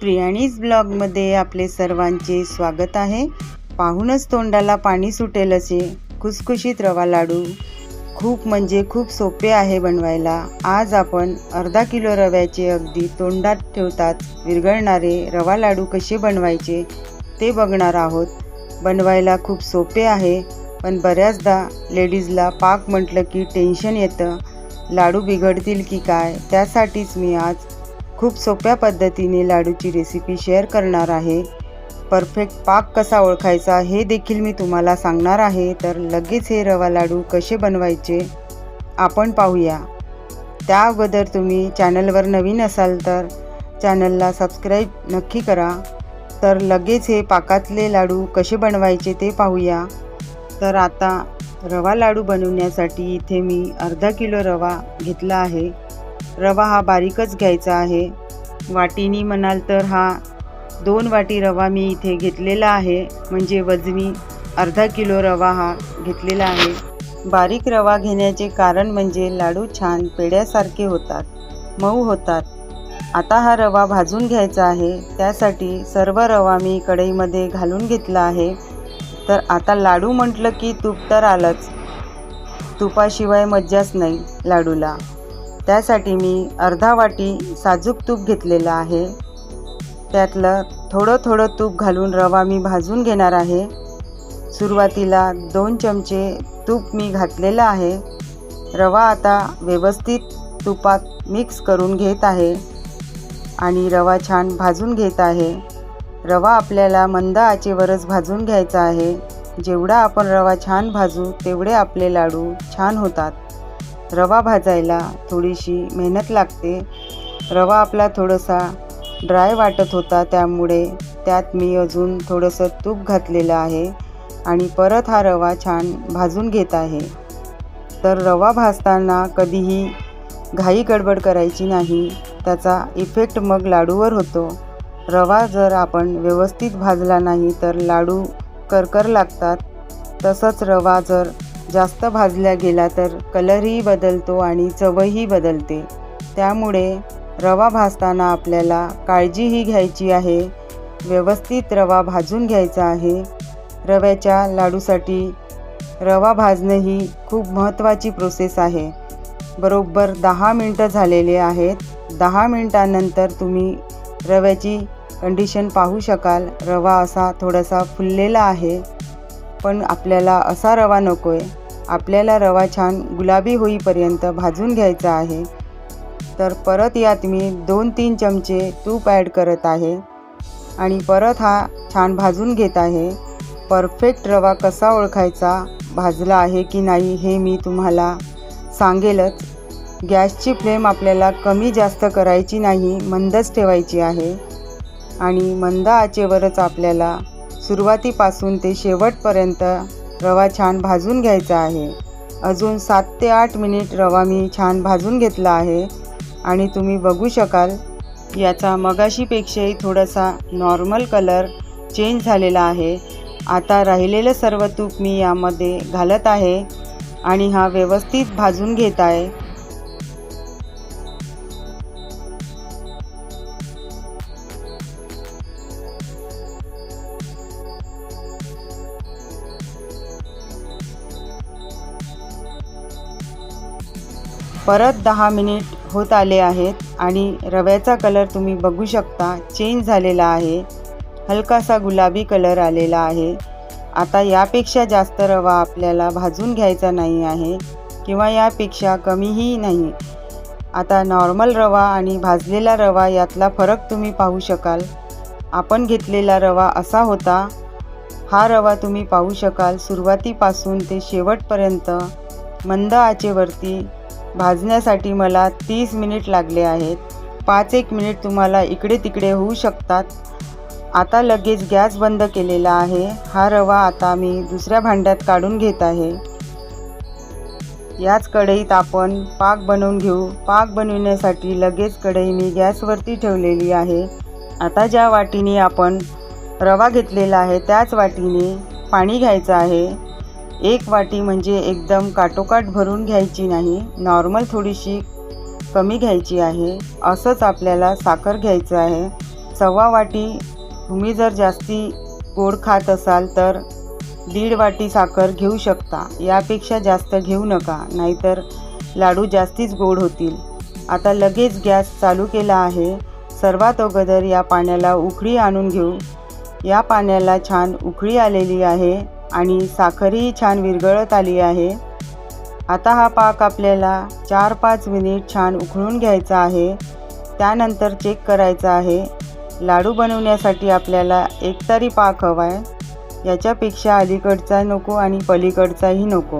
प्रियाणीज ब्लॉगमध्ये आपले सर्वांचे स्वागत आहे. पाहूनच तोंडाला पाणी सुटेल असे खुसखुशीत रवा लाडू. खूप म्हणजे खूप सोपे आहे बनवायला. आज आपण अर्धा किलो रव्याचे अगदी तोंडात ठेवतात विरघळणारे रवा लाडू कसे बनवायचे ते बघणार आहोत. बनवायला खूप सोपे आहे पण बऱ्याचदा लेडीजला पाक म्हटलं की टेन्शन येतं. लाडू बिघडतील की काय? त्यासाठीच मी आज खूप सोप्या पद्धतीने लाडूची रेसिपी शेअर करणार आहे. परफेक्ट पाक कसा ओळखायचा हे देखील मी तुम्हाला सांगणार आहे. तर लगेच हे रवा लाडू कसे बनवायचे आपण पाहूया. त्या अगोदर तुम्ही चॅनलवर नवीन असाल तर चॅनलला सबस्क्राईब नक्की करा. तर लगेच हे पाकातले लाडू कसे बनवायचे ते पाहूया. तर आता रवा लाडू बनवण्यासाठी इथे मी अर्धा किलो रवा घेतला आहे. रवा हा बारीकच घ्यायचा आहे. वाटीनी म्हणाल तर हा दोन वाटी रवा मी इथे घेतलेला आहे. म्हणजे वजनी अर्धा किलो रवा हा घेतलेला आहे. बारीक रवा घेण्याचे कारण म्हणजे लाडू छान पेड्यासारखे होतात मऊ होतात. आता हा रवा भाजून घ्यायचा आहे. त्यासाठी सर्व रवा मी कढईमध्ये घालून घेतला आहे. तर आता लाडू म्हटलं की तूप तर आलंच. तुपाशिवाय मज्जाच नाही लाडूला. त्यासाठी मी अर्धा वाटी साजूक तूप घेतलेलं आहे. त्यातलं थोडं थोडं तूप घालून रवा मी भाजून घेणार आहे. सुरुवातीला दोन चमचे तूप मी घातलेलं आहे. रवा आता व्यवस्थित तुपात मिक्स करून घेत आहे आणि रवा छान भाजून घेत आहे. रवा आपल्याला मंद आचेवरच भाजून घ्यायचा आहे. जेवढा आपण रवा छान भाजू तेवढे आपले लाडू छान होतात. रवा भाजायला थोडीशी मेहनत लागते. रवा आपला थोडासा ड्राय वाटत होता त्यामुळे त्यात मी अजून थोडंसं तूप घातलेलं आहे आणि परत हा रवा छान भाजून घेत आहे. तर रवा भाजताना कधीही घाई गडबड करायची नाही त्याचा इफेक्ट मग लाडूवर होतो. रवा जर आपण व्यवस्थित भाजला नाही तर लाडू करकर लागतात. तसंच रवा जर जास्त भाजल्या गेला तर कलरही बदलतो आणि चवही बदलते. त्यामुळे रवा भाजताना आपल्याला काळजीही घ्यायची आहे व्यवस्थित रवा भाजून घ्यायचा आहे. रव्याच्या लाडूसाठी रवा भाजणं ही खूप महत्त्वाची प्रोसेस आहे. बरोबर दहा मिनटं झालेले आहेत. दहा मिनटानंतर तुम्ही रव्याची कंडिशन पाहू शकाल. रवा असा थोडासा फुललेला आहे. पण आपल्याला असा रवा नको आहे आपल्याला रवा छान गुलाबी होईपर्यंत भाजून घ्यायचा आहे. तर परत यात मी दोन तीन चमचे तूप ॲड करत आहे. आणि परत हा छान भाजून घेत आहे. परफेक्ट रवा कसा ओळखायचा भाजला आहे की नाही हे मी तुम्हाला सांगेलच. गॅसची फ्लेम आपल्याला कमी जास्त करायची नाही मंदच ठेवायची आहे. आणि मंद आचेवरच आपल्याला सुरुवातीपासून ते शेवटपर्यंत रवा छान भाजून घ्यायचा आहे. अजून सात ते आठ मिनिट रवा मी छान भाजून घेतला आहे. आणि तुम्ही बघू शकाल याचा मगाशीपेक्षाही थोडासा नॉर्मल कलर चेंज झालेला आहे. आता राहिलेलं सर्व तूप मी यामध्ये घालत आहे आणि हा व्यवस्थित भाजून घेत आहे. परत दहा मिनिट होत आले आहेत आणि रव्याचा कलर तुम्ही बघू शकता. चेंज झालेला आहे. हलकासा गुलाबी कलर आलेला आहे. आता यापेक्षा जास्त रवा आपल्याला भाजून घ्यायचा नाही आहे किंवा यापेक्षा कमीही नाही. आता नॉर्मल रवा आणि भाजलेला रवा यातला फरक तुम्ही पाहू शकाल. आपण घेतलेला रवा असा होता. हा रवा तुम्ही पाहू शकाल. सुरुवातीपासून ते शेवटपर्यंत मंद आचेवरती भाजण्यासाठी मला तीस मिनिट लागले आहेत. पाच एक मिनिट तुम्हाला इकडे तिकडे होऊ शकतात. आता लगेच गॅस बंद केलेला आहे. हा रवा आता मी दुसऱ्या भांड्यात काढून घेत आहे. याच कढईत आपण पाक बनवून घेऊ. पाक बनवण्यासाठी लगेच कढई मी गॅसवरती ठेवलेली आहे. आता ज्या वाटीने आपण रवा घेतलेला आहे त्याच वाटीने पाणी घ्यायचं आहे. एक वाटी म्हणजे एकदम काटोकाट भरून घ्यायची नाही नॉर्मल थोडीशी कमी घ्यायची आहे. असंच आपल्याला साखर घ्यायचं आहे. सव्वा वाटी तुम्ही जर जास्ती गोड खात असाल तर दीड वाटी साखर घेऊ शकता. यापेक्षा जास्त घेऊ नका नाहीतर लाडू जास्तीच गोड होतील. आता लगेच गॅस चालू केला आहे. सर्वात अगोदर या पाण्याला उकळी आणून घेऊ. या पाण्याला छान उकळी आलेली आहे. आणि साखरही छान विरघळत आली आहे. आता हा पाक आपल्याला चार पाच मिनिट छान उकळून घ्यायचा आहे. त्यानंतर चेक करायचा आहे. लाडू बनवण्यासाठी आपल्याला एकतारी पाक हवा आहे याच्यापेक्षा अलीकडचा नको आणि पलीकडचाही नको.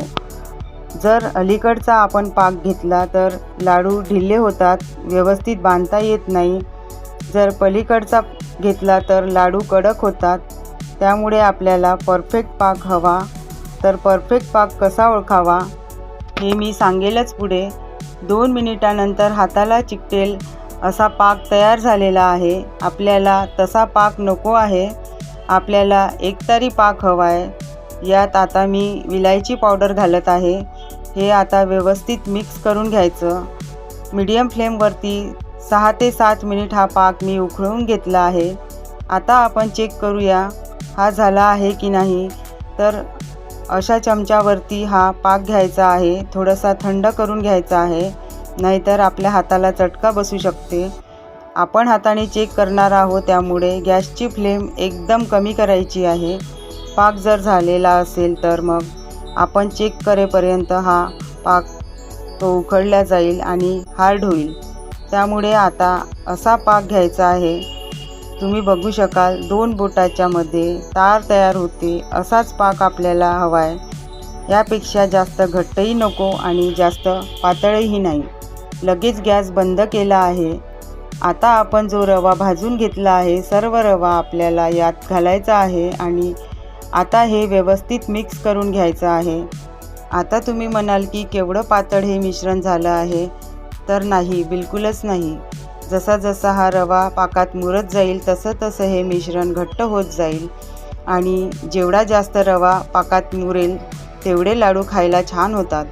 जर अलीकडचा आपण पाक घेतला तर लाडू ढिल्ले होतात व्यवस्थित बांधता येत नाही. जर पलीकडचा घेतला तर लाडू कडक होतात. त्यामुळे आपल्याला परफेक्ट पाक हवा. तर परफेक्ट पाक कसा ओळखावा हे मी सांगेलच पुढे. दोन मिनिटानंतर हाताला चिकटेल असा पाक तयार झालेला आहे. आपल्याला तसा पाक नको आहे. आपल्याला एकतारी पाक हवा आहे यात आता मी विलायची पावडर घालत आहे. हे आता व्यवस्थित मिक्स करून घ्यायचं. मीडियम फ्लेमवरती सहा ते सात मिनिट हा पाक मी उखळून घेतला आहे. आता आपण चेक करूया. हा झाला आहे की नाही? तर अशा चमच्यावरती हा पाक घ्यायचा आहे. थोडासा थंड करून घ्यायचा आहे. नाहीतर आपल्या हाताला चटका बसू शकते. आपण हाताने चेक करणार आहोत त्यामुळे गॅसची फ्लेम एकदम कमी करायची आहे. पाक जर झालेला असेल तर मग आपण चेक करेपर्यंत हा पाक तो उकळला जाईल आणि हार्ड होईल. त्यामुळे आता असा पाक घ्यायचा आहे. तुम्ही बघू शकाल दोन बोटाच्या मध्ये तार तयार होते असाच पाक आपल्याला हवा आहे यापेक्षा जास्त घट्टही नको आणि जास्त पातळही नाही. लगेच गॅस बंद केला आहे. आता आपण जो रवा भाजून घेतला आहे सर्व रवा आपल्याला यात घालायचा आहे आणि आता हे व्यवस्थित मिक्स करून घ्यायचं आहे. आता तुम्ही म्हणाल की केवढं पातळ हे मिश्रण झालं आहे. तर नाही बिलकुलच नाही. जसा जसा हा रवा पाकात मुरत जाईल तसं तसं हे मिश्रण घट्ट होत जाईल. आणि जेवढा जास्त रवा पाकात मुरेल तेवढे लाडू खायला छान होतात.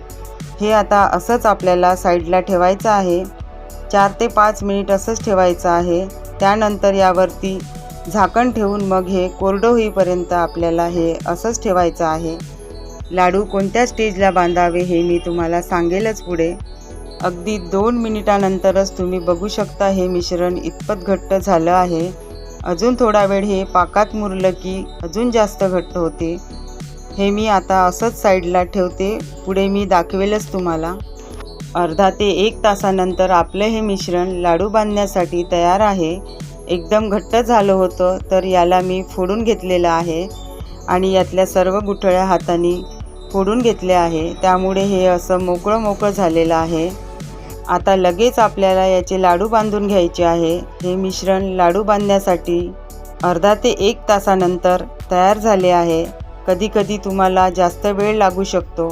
हे आता असंच आपल्याला साईडला ठेवायचं आहे. चार ते पाच मिनिट असंच ठेवायचं आहे. त्यानंतर यावरती झाकण ठेवून मग हे कोरडं होईपर्यंत आपल्याला हे असंच ठेवायचं आहे. लाडू कोणत्या स्टेजला बांधावे हे मी तुम्हाला सांगेलच पुढे. अगदी दोन मिनिटानंतरच तुम्ही बघू शकता हे मिश्रण इतपत घट्ट झालं आहे. अजून थोडा वेळ हे पाकात मुरलं की अजून जास्त घट्ट होते. हे मी आता असंच साईडला ठेवते. पुढे मी दाखवेलच तुम्हाला. अर्धा ते एक तासानंतर आपलं हे मिश्रण लाडू बांधण्यासाठी तयार आहे. एकदम घट्ट झालं होतं तर याला मी फोडून घेतलेलं आहे आणि यातल्या सर्व गुठळ्या हाताने फोडून घेतल्या आहे. त्यामुळे हे असं मोकळं मोकळं झालेलं आहे. आता लगेच आपल्याला याचे लाडू बांधून घ्यायचे आहे. हे मिश्रण लाडू बांधण्यासाठी अर्धा ते एक तासानंतर तयार झाले आहे. कधीकधी तुम्हाला जास्त वेळ लागू शकतो.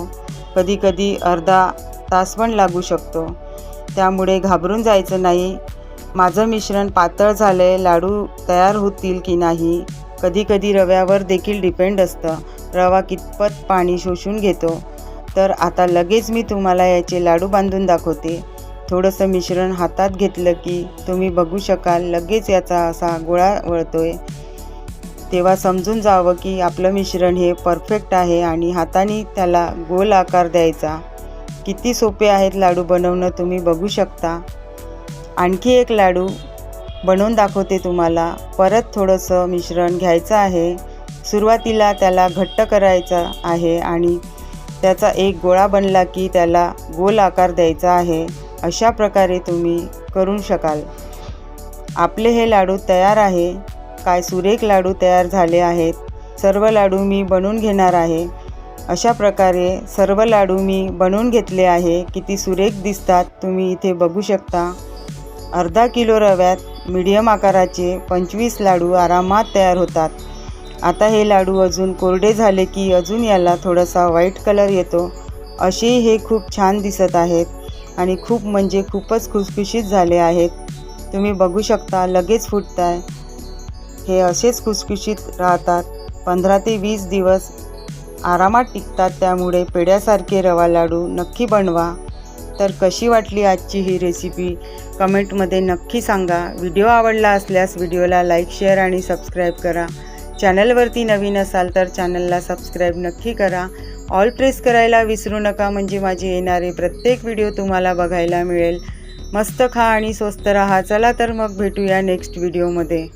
कधीकधी अर्धा तास पण लागू शकतो. त्यामुळे घाबरून जायचं नाही. माझं मिश्रण पातळ झालं आहे लाडू तयार होतील की नाही कधीकधी रव्यावर देखील डिपेंड असतं. रवा कितपत पाणी शोषून घेतो. तर आता लगेच मी तुम्हाला याचे लाडू बांधून दाखवते. थोडंसं मिश्रण हातात घेतलं की तुम्ही बघू शकाल लगेच याचा असा गोळा वळतोय. तेव्हा समजून जावं की आपलं मिश्रण हे परफेक्ट आहे आणि हाताने त्याला गोल आकार द्यायचा. किती सोपे आहेत लाडू बनवणं तुम्ही बघू शकता. आणखी एक लाडू बनवून दाखवते तुम्हाला. परत थोडंसं मिश्रण घ्यायचं आहे. सुरुवातीला त्याला घट्ट करायचा आहे आणि त्याचा एक गोळा बनला की त्याला गोल आकार द्यायचा आहे. अशा प्रकारे तुम्ही करू शकाल. आपले हे लाडू तयार आहे. काय सुरेख लाडू तयार झाले आहेत. सर्व लाडू मी बनवून घेणार आहे. अशा प्रकारे सर्व लाडू मी बनवून घेतले आहे. किती सुरेख दिसतात. तुम्ही इथे बघू शकता. अर्धा किलो रव्यात मीडियम आकाराचे पंचवीस लाडू आरामात तयार होतात. आता हे लाडू अजून कोरडे झाले की अजून याला थोडासा व्हाईट कलर येतो. असे हे खूप छान दिसत आहेत. आणि खूप म्हणजे खूपच खुसखुशीत झाले आहेत. तुम्ही बघू शकता लगेच फुटताय. हे असेच खुसखुशीत राहतात. पंधरा ते वीस दिवस आरामात टिकतात त्यामुळे पेड्यासारखे रवा लाडू नक्की बनवा. तर कशी वाटली आजची ही रेसिपी कमेंटमध्ये नक्की सांगा. व्हिडिओ आवडला असल्यास व्हिडिओला लाईक शेअर आणि सबस्क्राईब करा. चॅनलवरती नवीन असाल तर चॅनलला सबस्क्राईब नक्की करा. ऑल प्रेस करायला विसरू नका म्हणजे माझे येणारे प्रत्येक व्हिडिओ तुम्हाला बघायला मिळेल. मस्त खा आणि स्वस्त राहा. चला तर मग भेटूया नेक्स्ट व्हिडिओमध्ये